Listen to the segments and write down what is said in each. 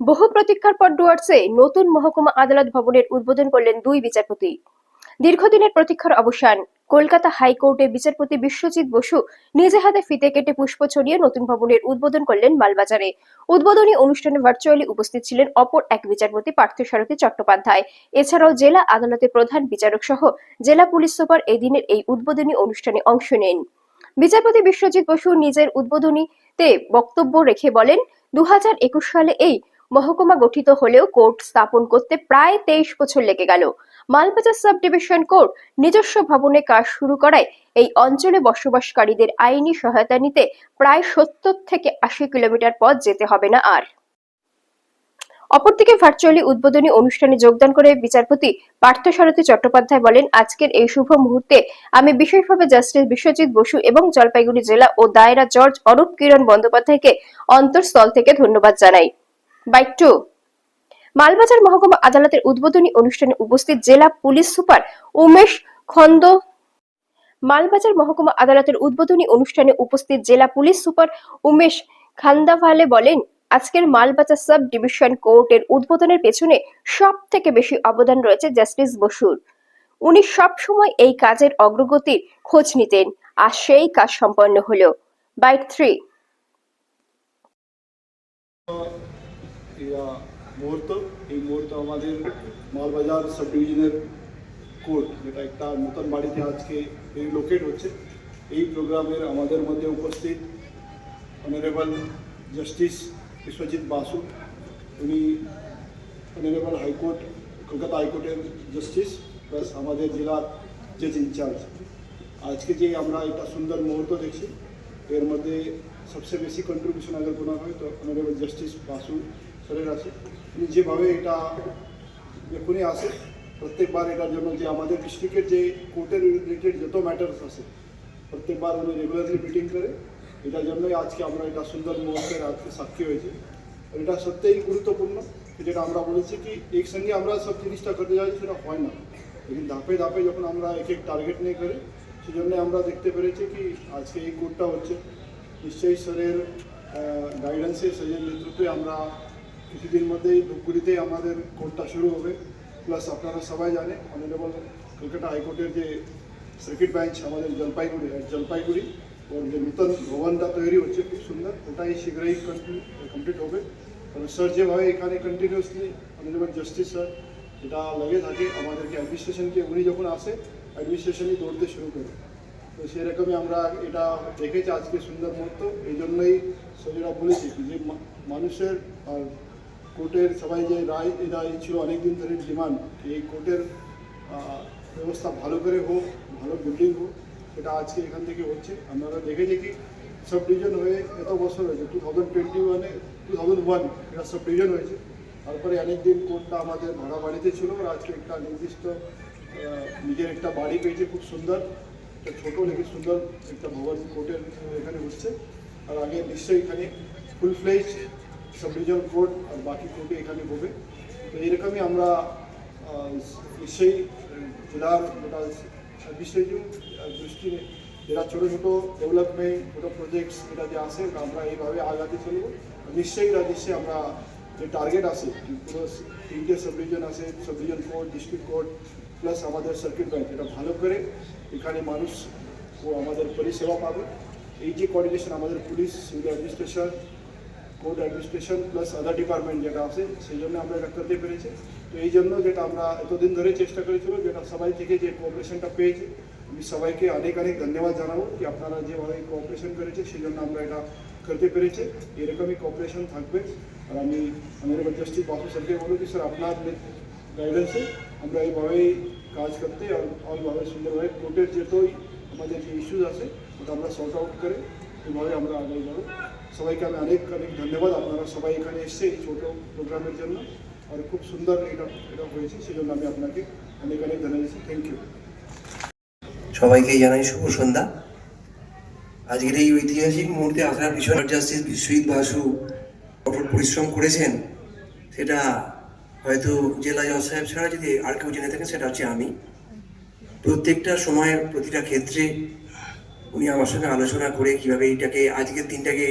বহু প্রতীক্ষার পর ডুয়ার্সে নতুন মহকুমা আদালত ভবনের উদ্বোধন করলেন দুই বিচারপতি। দীর্ঘদিনের প্রতীক্ষার অবসান, কলকাতা হাইকোর্টে বিচারপতি বিশ্বজিৎ বসু নিজে হাতে ফিতে কেটে পুষ্প ছড়িয়ে নতুন ভবনের উদ্বোধন করলেন মালবাজারে। উদ্বোধনী অনুষ্ঠানে ভার্চুয়ালি উপস্থিত ছিলেন অপর এক বিচারপতি পার্থসারথী চট্টোপাধ্যায়। এছাড়াও জেলা আদালতের প্রধান বিচারক সহ জেলা পুলিশ সুপার এদিনের এই উদ্বোধনী অনুষ্ঠানে অংশ নেন। বিচারপতি বিশ্বজিৎ বসু নিজের উদ্বোধনীতে বক্তব্য রেখে বলেন দু হাজার একুশ সালে এই মহকুমা গঠিত হলেও কোর্ট স্থাপন করতে প্রায় তেইশ বছর লেগে গেল। মালবাজার সাব ডিভিশন কোর্ট নিজস্ব ভবনে কাজ শুরু করায় এই অঞ্চলে বসবাসকারীদের আইনি সহায়তা নিতে প্রায় সত্তর থেকে আশি কিলোমিটার পথ যেতে হবে না আর। অপরদিকে ভার্চুয়ালি উদ্বোধনী অনুষ্ঠানে যোগদান করে বিচারপতি পার্থসারথী চট্টোপাধ্যায় বলেন, আজকের এই শুভ মুহূর্তে আমি বিশেষভাবে জাস্টিস বিশ্বজিৎ বসু এবং জলপাইগুড়ি জেলা ও দায়রা জর্জ অরূপ কিরণ বন্দ্যোপাধ্যায়কে অন্তঃস্থল থেকে ধন্যবাদ জানাই। বাইক টু মালবাজার মহকুমা আদালতের উদ্বোধনী অনুষ্ঠানে উপস্থিত জেলা পুলিশ সুপার উমেশ খন্দ। মালবাজার মহকুমা আদালতের উদ্বোধনী অনুষ্ঠানে উপস্থিত জেলা পুলিশ সুপার উমেশ খান্দাভালে বলেন, আজকের মালবাজার সাব ডিভিশন কোর্টের উদ্বোধনের পেছনে সব থেকে বেশি অবদান রয়েছে জাস্টিস বসুর। উনি সব সময় এই কাজের অগ্রগতির খোঁজ নিতেন, আর সেই কাজ সম্পন্ন হলো। বাইট থ্রি ইয়া মুহূর্ত। এই মুহূর্ত আমাদের মালবাজার সাব ডিভিশনের কোর্ট, যেটা একটা নতুন বাড়িতে আজকে রিলোকেট হচ্ছে, এই প্রোগ্রামের আমাদের মধ্যে উপস্থিত অনারেবল জাস্টিস বিশ্বজিৎ বাসু উনি অনারেবল হাইকোর্ট কলকাতা হাইকোর্টের জাস্টিস প্লাস আমাদের জেলার জজ ইনচার্জ আজকে যে আমরা একটা সুন্দর মুহূর্ত দেখছি, এর মধ্যে সবচেয়ে বেশি কন্ট্রিবিউশন আগে কোনো হয় তো অনারেবল জাস্টিস বাসু স্যারের আছে উনি যেভাবে এটা যখনই আসে প্রত্যেকবার এটার জন্য যে আমাদের ডিস্ট্রিক্টের যে কোর্টের রিলেটেড যত ম্যাটার্স আছে, প্রত্যেকবার উনি রেগুলারলি মিটিং করে। এটার জন্যই আজকে আমরা এটা সুন্দর মুহূর্তের আজকে সাক্ষী হয়েছে। এটা সত্যিই গুরুত্বপূর্ণ যেটা আমরা বলেছি কি একসঙ্গে আমরা সব জিনিসটা করতে যাই সেটা হয় না। লেকিন ধাপে ধাপে যখন আমরা এক এক টার্গেট নিয়ে করি সেই জন্য আমরা দেখতে পেরেছি কি, আজকে এই কোর্টটা হচ্ছে। নিশ্চয়ই স্যারের গাইডেন্সে স্যারের নেতৃত্বে আমরা কিছুদিন মধ্যেই ধূপগুড়িতেই আমাদের কোর্টটা শুরু হবে। প্লাস আপনারা সবাই জানে অনারেবল কলকাতা হাইকোর্টের যে সার্কিট বেঞ্চ আমাদের জলপাইগুড়ি আর জলপাইগুড়ি, ওর যে নূতন ভবনটা তৈরি হচ্ছে খুব সুন্দর, ওটাই শীঘ্রই কমপ্লিট হবে। কারণ স্যার যেভাবে এখানে কন্টিনিউসলি অনারেবল জাস্টিস স্যার এটা লাগে থাকে, আমাদেরকে অ্যাডমিনিস্ট্রেশনকে উনি যখন আসে অ্যাডমিনিস্ট্রেশনই দৌড়তে শুরু করে। তো সেরকমই আমরা এটা দেখেছি আজকে সুন্দর মুহূর্ত এই জন্যই সজিরা বলেছি কি যে মা- মানুষের আর কোর্টের সবাই যে রায় এই ছিল, অনেকদিন ধরে ডিমান্ড, এই কোর্টের ব্যবস্থা ভালো করে হোক, ভালো বিল্ডিং হোক, সেটা আজকে এখান থেকে হচ্ছে। আপনারা দেখেছি কি সব ডিভিশন হয়ে এত বছর হয়েছে টু থাউজেন্ড টোয়েন্টি ওয়ানে টু থাউজেন্ড ওয়ান এটা সব ডিভিশন হয়েছে। তারপরে অনেকদিন কোর্টটা আমাদের ভাড়া বাড়িতে ছিল, আর আজকে একটা নির্দিষ্ট নিজের একটা বাড়ি পেয়েছে, খুব সুন্দর। একটা ছোটো লেগে সুন্দর একটা ভবন কোর্টের এখানে হচ্ছে। আর আগে নিশ্চয়ই এখানে full fledged sub division court আর বাকি কোর্টে এখানে হবে। তো এরকমই আমরা আহ, নিশ্চয়ই আহ, জেলার যেটা বিষয় দৃষ্টি যেটা ছোটো ছোটো ডেভেলপমেন্ট ছোটো প্রজেক্টস এটা যে আসে আমরা এইভাবে আগাতে চলবো। নিশ্চয়ই রাজস্বে আমরা যে টার্গেট আছে পুরো তিনটে সাব ডিভিশন আছে sub division court district court plus আমাদের সার্কিট ব্যাংক এটা ভালো করে এখানে মানুষ ও আমাদের পরিষেবা পাবে। এই যে কোঅর্ডিনেশন আমাদের police civil administration court administration plus other department যেটা আছে, সেই জন্য আমরা এটা করতে পেরেছি। তো এই জন্য যেটা আমরা এতদিন ধরে চেষ্টা করেছিল যেটা সবাই থেকে যে কোঅপারেশনটা পেয়েছি, আমি সবাইকে অনেক অনেক ধন্যবাদ জানাব কি আপনারা যেভাবে কোঅপারেশন করেছে, সেই জন্য আমরা এটা করতে পেরেছি। এরকমই কোঅপারেশন থাকবে। আর আমি আমাদের জাস্টিস বাসু স্যারকে বলব কি স্যার, আপনার গাইডেন্সে আমরা এইভাবেই কাজ করতে আর ভাবে সুন্দরভাবে কোর্টের যেতই আমাদের যে ইস্যুজ আছে, ওটা আমরা সর্ট আউট করে এইভাবে আমরা আগে যাব। সবাইকে আমি অনেক অনেক ধন্যবাদ। আপনারা সবাই এখানে এসছে এই ছোটো প্রোগ্রামের জন্য। আর খুব সুন্দর এটা এটা হয়েছে সেই জন্য আমি আপনাকে অনেক অনেক ধন্যবাদ। থ্যাংক ইউ সবাইকে জানাই শুভ সন্ধ্যা। আজকের এই ঐতিহাসিক মুহূর্তে আসার পিছনে জাস্টিস বিশ্বজিৎ বাসু কঠোর পরিশ্রম করেছেন। সেটা হয়তো জেলা জজ সাহেব ছাড়া যদি আর কেউ জেনে থাকেন, সেটা হচ্ছে আমি। প্রত্যেকটা সময়ের প্রতিটা ক্ষেত্রে উনি আমার সঙ্গে আলোচনা করে কীভাবে এইটাকে, আজকের দিনটাকে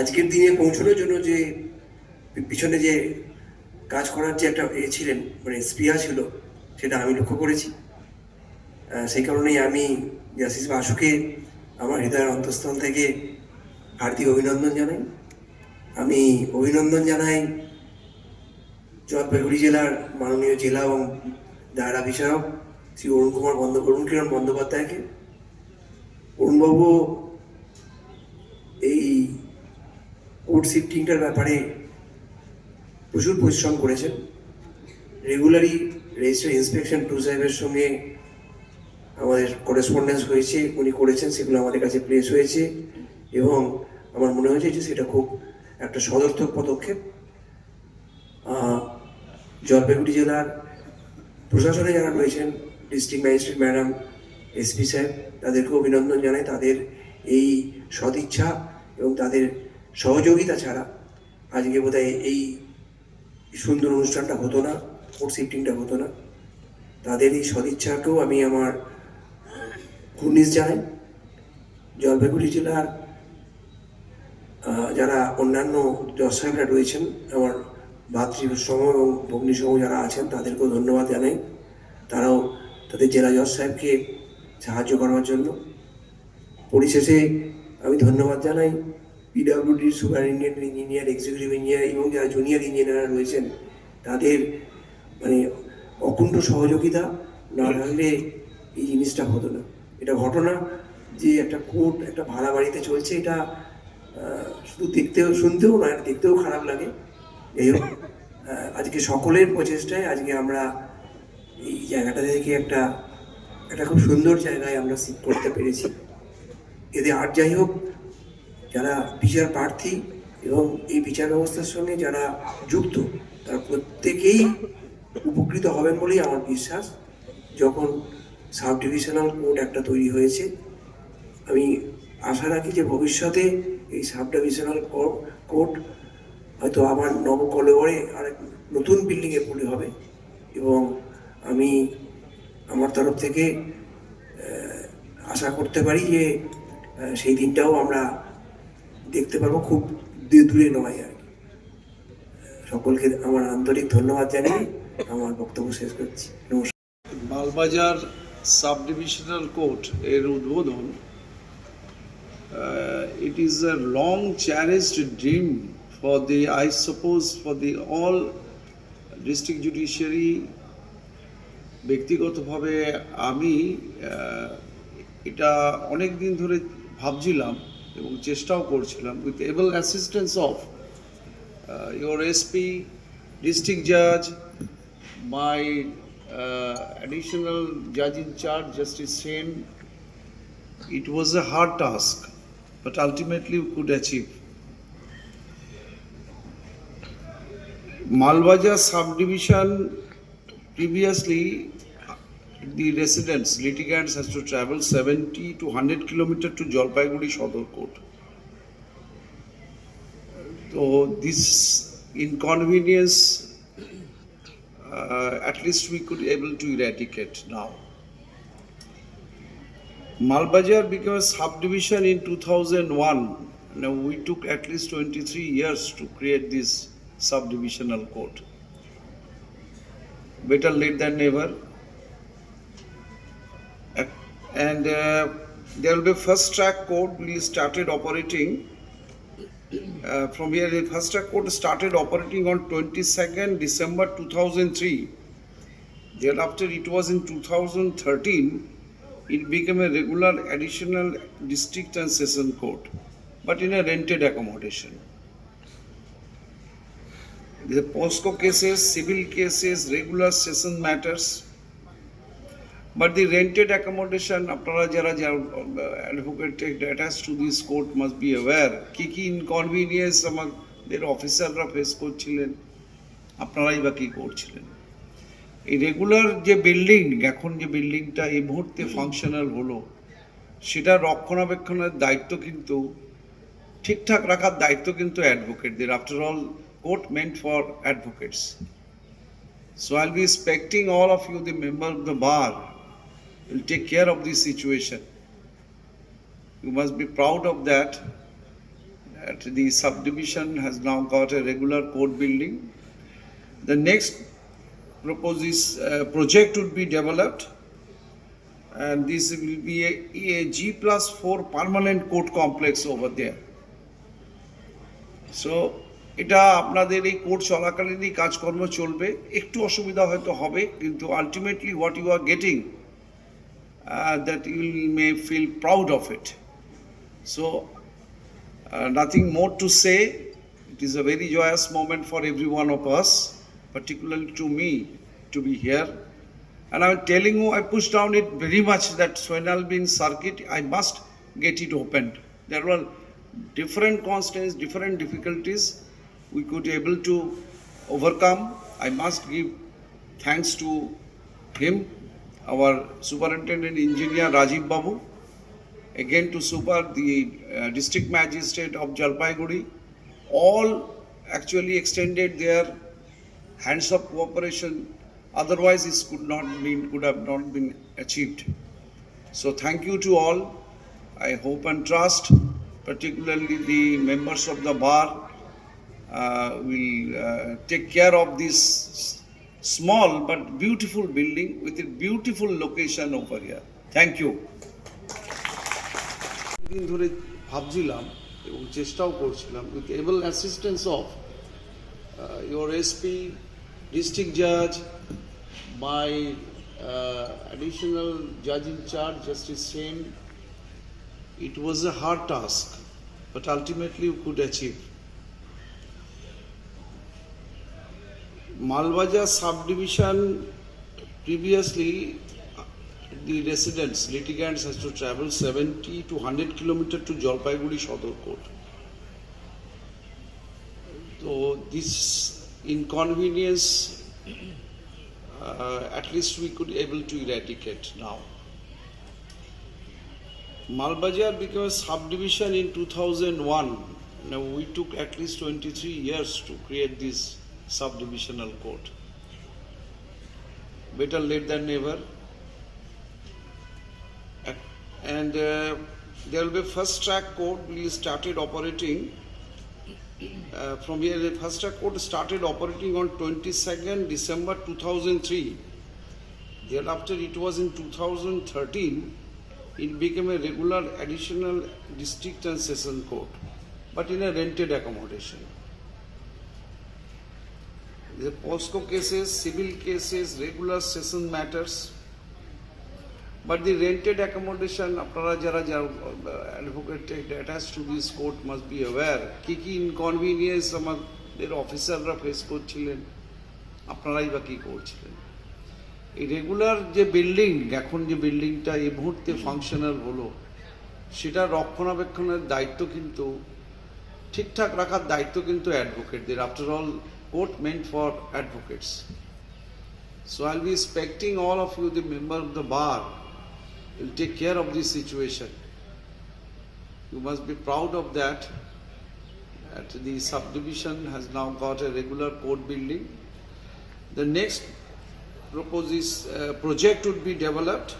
আজকের দিনে পৌঁছানোর জন্য যে পিছনে যে কাজ করার যে একটা এ ছিলেন মানে স্প্রিয়া ছিল, সেটা আমি লক্ষ্য করেছি। সেই কারণেই আমি জাসিস বাসুকে আমার হৃদয়ের অন্তঃস্থল থেকে হার্দিক অভিনন্দন জানাই। আমি অভিনন্দন জানাই জলপাইগুড়ি জেলার মাননীয় জেলা এবং দায়রা বিচারক শ্রী অরুণ কুমার বন্দ অরুণ কিরণ বন্দ্যোপাধ্যায়কে। অরুণবাবু, এই কোর্ট শিফটিংটার ব্যাপারে প্রচুর পরিশ্রম করেছেন। রেগুলারই রেজিস্টার ইন্সপেকশন টু সাহেবের সঙ্গে আমাদের করেসপন্ডেন্স হয়েছে, উনি করেছেন, সেগুলো আমাদের কাছে প্লেস হয়েছে এবং আমার মনে হয়েছে যে সেটা খুব একটা সদর্থক পদক্ষেপ। জলপাইগুড়ি জেলার প্রশাসনে যারা রয়েছেন ডিস্ট্রিক্ট ম্যাজিস্ট্রেট ম্যাডাম এসপি সাহেব তাদেরকে অভিনন্দন জানাই। তাদের এই সদিচ্ছা এবং তাদের সহযোগিতা ছাড়া আজকে বোধহয় এই সুন্দর অনুষ্ঠানটা হতো না কোর্ট শিফটিংটা হতো না। তাদের এই সদিচ্ছাকেও আমি আমার কুর্নিশ জানাই। জলপাইগুড়ি জেলার যারা অন্যান্য জজ সাহেবরা রয়েছেন, আমার ভাতৃসম এবং ভগ্নিসম যারা আছেন, তাদেরকেও ধন্যবাদ জানাই। তারাও তাদের জেলা জজ সাহেবকে সাহায্য করার জন্য। পরিশেষে আমি ধন্যবাদ জানাই। পিডাব্লিউডির সুপারিনটেন্ডেন্ট ইঞ্জিনিয়ার এক্সিকিউটিভ ইঞ্জিনিয়ার এবং যারা জুনিয়র ইঞ্জিনিয়াররা রয়েছেন, তাদের মানে অকুণ্ঠ সহযোগিতা না থাকলে এই জিনিসটা হতো না। এটা ঘটনা যে একটা কোর্ট, একটা ভাড়া বাড়িতে চলছে, এটা শুধু দেখতেও, শুনতেও নয় দেখতেও খারাপ লাগে। এই আজকে সকলের প্রচেষ্টায় আজকে আমরা এই জায়গাটা থেকে একটা একটা খুব সুন্দর জায়গায় আমরা সিট করতে পেরেছি। এতে আর যাই হোক যারা বিচার প্রার্থী এবং এই বিচার ব্যবস্থার সঙ্গে যারা যুক্ত, তারা প্রত্যেকেই উপকৃত হবেন বলেই আমার বিশ্বাস। যখন সাব ডিভিশনাল কোর্ট একটা তৈরি হয়েছে, আমি আশা রাখি যে ভবিষ্যতে এই সাব ডিভিশনাল কোর্ট হয়তো আবার নবকলেবরে আরেক নতুন বিল্ডিংয়ে পড়ে হবে এবং আমি আমার তরফ থেকে আশা করতে পারি যে সেই দিনটাও আমরা দেখতে পারব, খুব দূরে নয় আর সকলকে আমার আন্তরিক ধন্যবাদ জানিয়ে আমার বক্তব্য শেষ করছি। নমস্কার। মালবাজার সাব ডিভিশনাল কোর্ট এর উদ্বোধন it is a long cherished dream for the I suppose for the all district judiciary ব্যক্তিগতভাবে আমি এটা অনেক দিন ধরে ভাবছিলাম এবং চেষ্টাও করছিলাম with able assistance of your SP district জাজ মাই অ্যাডিশনাল জাজ in charge justice Sen it was A hard task but ultimately uh could achieve Malbazar sub division previously the residents, litigants has to travel 70 to 100 kilometer to Jalpaiguri Sodor Court. So this inconvenience, uh, at least we could able to eradicate now. Malbajar became a subdivision in 2001. Now we took at least 23 years to create this subdivisional court. Better late than never. And uh, there will be first track court we started operating uh, from here, the first track court started operating on 22nd December 2003. Thereafter, it was in 2013, it became a regular additional district and session court, but in a rented accommodation. The POSCO cases, civil cases, regular session matters. But the rented accommodation, আপনারা যারা advocate attach to this court must be aware কী কী inconvenience আমাদের অফিসাররা face করছিলেন আপনারাই বা কী করছিলেন? এই রেগুলার যে বিল্ডিং এখন যে বিল্ডিংটা এই মুহূর্তে ফাংশনাল হলো সেটা রক্ষণাবেক্ষণের দায়িত্ব কিন্তু ঠিকঠাক রাখার দায়িত্ব কিন্তু অ্যাডভোকেটদের after all court meant for advocates So I'll be expecting all of you, the member of the bar, will take care of this situation. You must be proud of that. at the subdivision has now got a regular court building. The next proposes, uh, project would be developed and this will be a, a G plus four permanent court complex over there. So এটা আপনাদের এই court চলাকালীনই কাজকর্ম চলবে একটু অসুবিধা হয়তো হবে কিন্তু ultimately what you are getting uh, that you may feel proud of it. So, uh, nothing more to say. It is a very joyous moment for every one of us, particularly to me, to be here. And I'm telling you, I pushed down it very much that Swenalbin circuit, I must get it opened. There were different constraints, different difficulties we could able to overcome. I must give thanks to him our superintendent engineer Rajiv Babu, again to super the uh, district magistrate of Jalpaiguri, all actually extended their hands of cooperation otherwise this could not been could have not been achieved. So thank you to all. I hope and trust particularly the members of the bar uh, will uh, take care of this small but beautiful building with a beautiful location over here thank you দিন ধরে ভাবছিলাম এবং চেষ্টাও করছিলাম with able assistance of uh, your SP, district judge, my uh, additional judge in charge, Justice Sen. It was a hard task, but ultimately we could subdivision, previously the residents, litigants has to travel 70 to 100 kilometer to Jalpaiguri Sodor Court. So this inconvenience, uh, at least we could able to eradicate now. Malbajar became a subdivision in 2001. Now we took at least 23 years to create this subdivisional court. Better late than never. And uh, there will be first track court. We started operating uh, from here, the first track court started operating on 22nd December 2003. Thereafter, it was in 2013, it became a regular additional district and session court, but in a rented accommodation. The POSCO cases, civil cases, regular session matters, but the rented accommodation, আপনারা যারা যারা advocate attach to this court must be aware কী কী inconvenience আমাদের অফিসাররা face করছিলেন? আপনারাই বা কী করছিলেন? এই রেগুলার যে বিল্ডিং এখন যে বিল্ডিংটা এই মুহূর্তে ফাংশনাল হলো সেটা রক্ষণাবেক্ষণের দায়িত্ব কিন্তু ঠিকঠাক রাখার দায়িত্ব কিন্তু অ্যাডভোকেটদের after all court meant for advocates. So I'll be expecting all of you, the member of the bar, will take care of this situation. You must be proud of that. That the subdivision has now got a regular court building. The next proposes, uh, project would be developed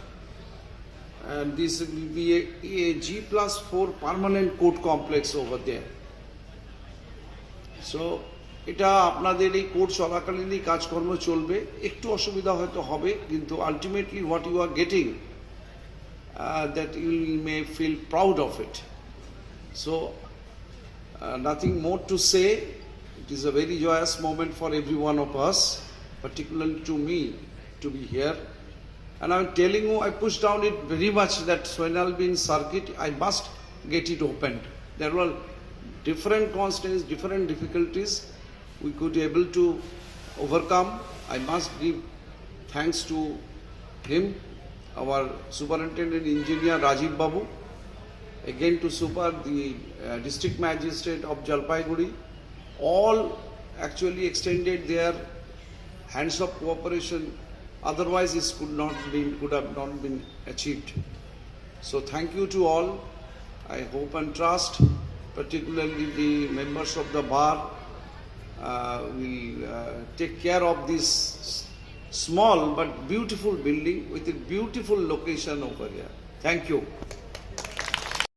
and this will be a, a G plus 4 permanent court complex over there. So এটা আপনাদের এই course চলাকালীনই কাজকর্ম চলবে একটু অসুবিধা হয়তো হবে কিন্তু ultimately what you are getting that you may feel proud of it so nothing more to say it is a very joyous moment for every one of us particularly to me to be here and I'm telling you I pushed down it very much that Swainalbin circuit I must get it opened there were different constraints different difficulties we could be able to overcome I must give thanks to him our superintendent engineer Rajiv Babu again to super the uh, district magistrate of Jalpaiguri all actually extended their hands of cooperation otherwise this could not been could have not been achieved. So thank you to all. I hope and trust particularly the members of the bar will uh, take care of this small but beautiful building with a beautiful location over here. Thank you